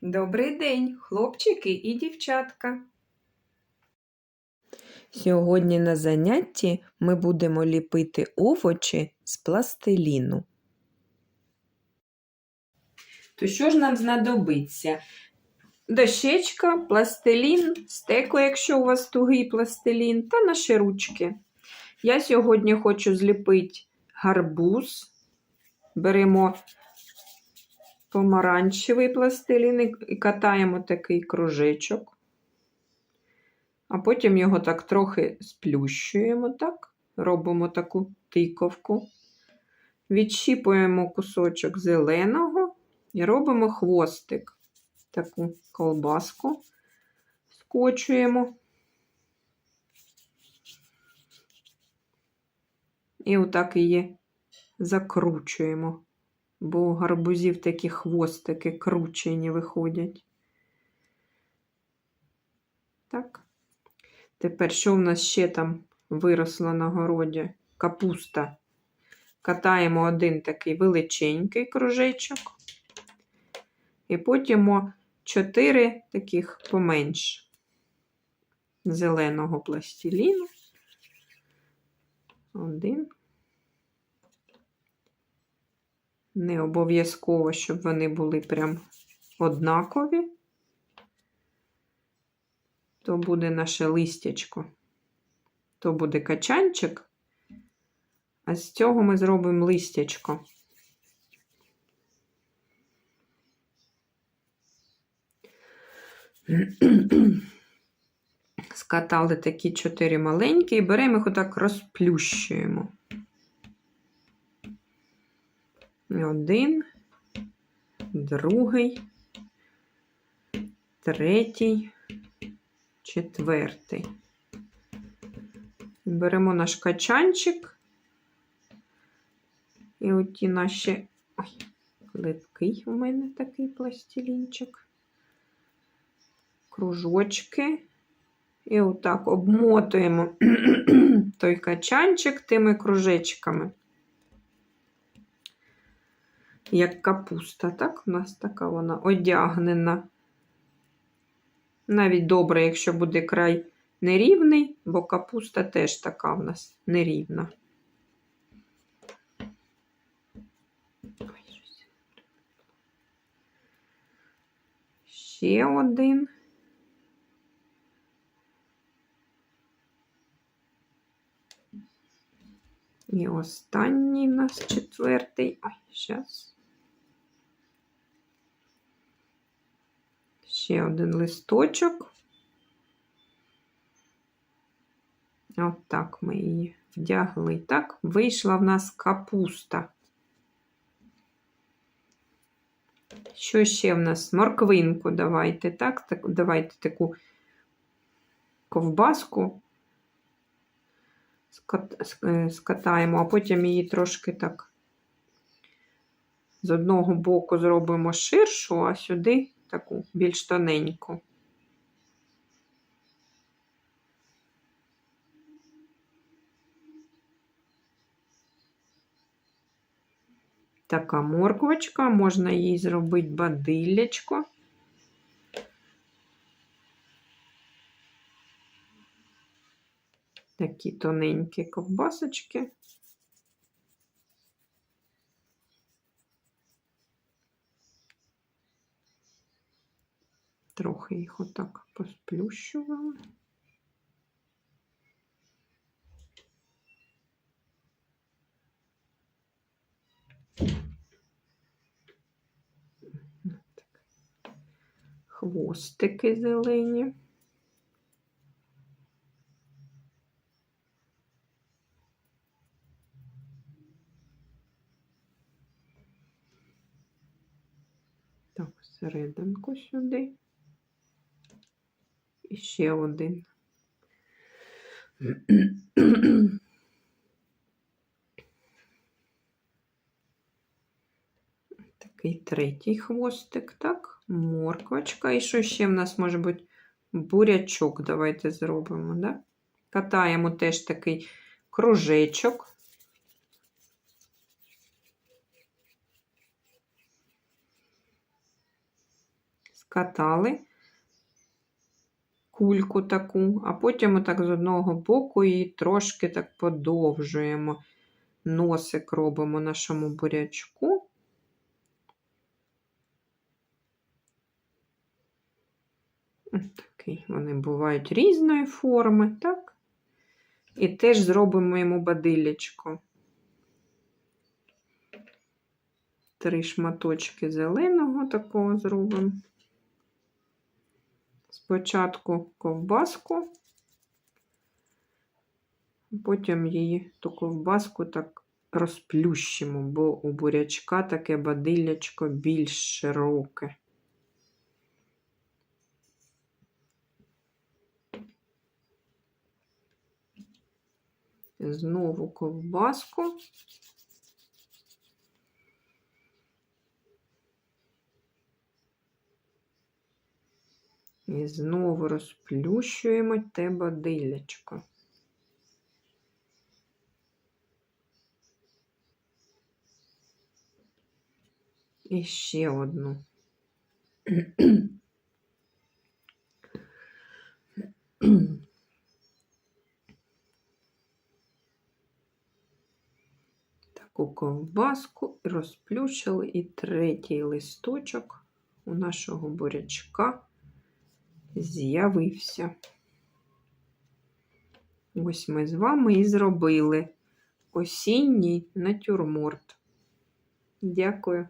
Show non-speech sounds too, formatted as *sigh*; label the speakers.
Speaker 1: Добрий день, хлопчики і дівчатка. Сьогодні на занятті ми будемо ліпити овочі з пластиліну. То що ж нам знадобиться? Дощечка, пластилін, стекло, якщо у вас тугий пластилін, та наші ручки. Я сьогодні хочу зліпити гарбуз. Беремо помаранчевий пластилін і- катаємо такий кружечок. А потім його так трохи сплющуємо, так? робимо таку тиковку. Відщіпуємо кусочок зеленого і робимо хвостик. Таку колбаску скочуємо. І отак її закручуємо, бо у гарбузів такі хвостики кручені виходять. Так. Тепер що в нас ще там виросло на городі? Капуста. Катаємо один такий величенький кружечок. І потім чотири таких поменш зеленого пластиліну. Один. Не обов'язково, щоб вони були прям однакові. То буде наше листячко. То буде качанчик, а з цього ми зробимо листячко. Скатали такі чотири маленькі і беремо їх отак розплющуємо. Один, другий, третій, четвертий. Беремо наш качанчик. І оті наші. Ой, липкий у мене такий пластилінчик. Кружочки. І отак обмотуємо *clears throat* той качанчик тими кружечками. Як капуста, так? У нас така вона одягнена. Навіть добре, якщо буде край нерівний, бо капуста теж така в нас нерівна. Ще один. І останній у нас четвертий. Ой, зараз. Ще один листочок. От так ми її вдягли. Так, вийшла в нас капуста. Що ще в нас? Морквинку давайте, так? так давайте таку ковбаску е, скатаємо, а потім її трошки так з одного боку зробимо ширшу, а сюди таку більш тоненьку. Така морквочка, можна їй зробити бадиллячко. Такі тоненькі ковбасочки. Трохи їх отак посплющували. Хвостики зелені. Так, серединку сюди. І ще один. Такий третій хвостик, так? Морквочка. І що ще в нас може бути? Бурячок давайте зробимо, да? Катаємо теж такий кружечок. скатали кульку таку, а потім отак з одного боку її трошки так подовжуємо. Носик робимо нашому бурячку. Такий вони бувають різної форми, так? І теж зробимо йому бадилячко. Три шматочки зеленого такого зробимо. Спочатку ковбаску, потім її ту ковбаску так розплющимо, бо у бурячка таке бадиллячко більш широке. Знову ковбаску. І знову розплющуємо те бадилячко. І ще одну. Таку ковбаску розплющили і третій листочок у нашого бурячка з'явився. Ось ми з вами і зробили осінній натюрморт. Дякую.